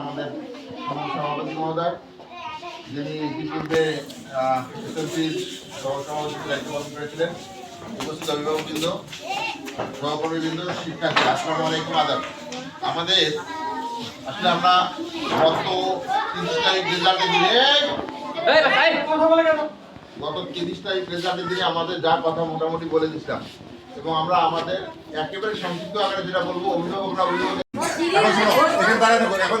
আমাদের সভাপতি মহোদয় যিনি ইতিপূর্বে এসএলসির সহসভাপতির দায়িত্ব পালন করেছিলেন উপস্থিত অভিভাবকবৃন্দ সহকর্মীবৃন্দ শিক্ষার্থী আসসালামু আলাইকুম আদাব আমাদের আসলে আমরা গত তিরিশ তারিখ রেজাল্টের দিনে গত তিরিশ তারিখ রেজাল্টের দিনে আমাদের যা কথা মোটামুটি বলে দিচ্ছিলাম এবং আমরা আমাদের একেবারে সংক্ষিপ্ত আকারে যেটা বলব অভিভাবকরা অভিভাবক এখন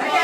Yeah.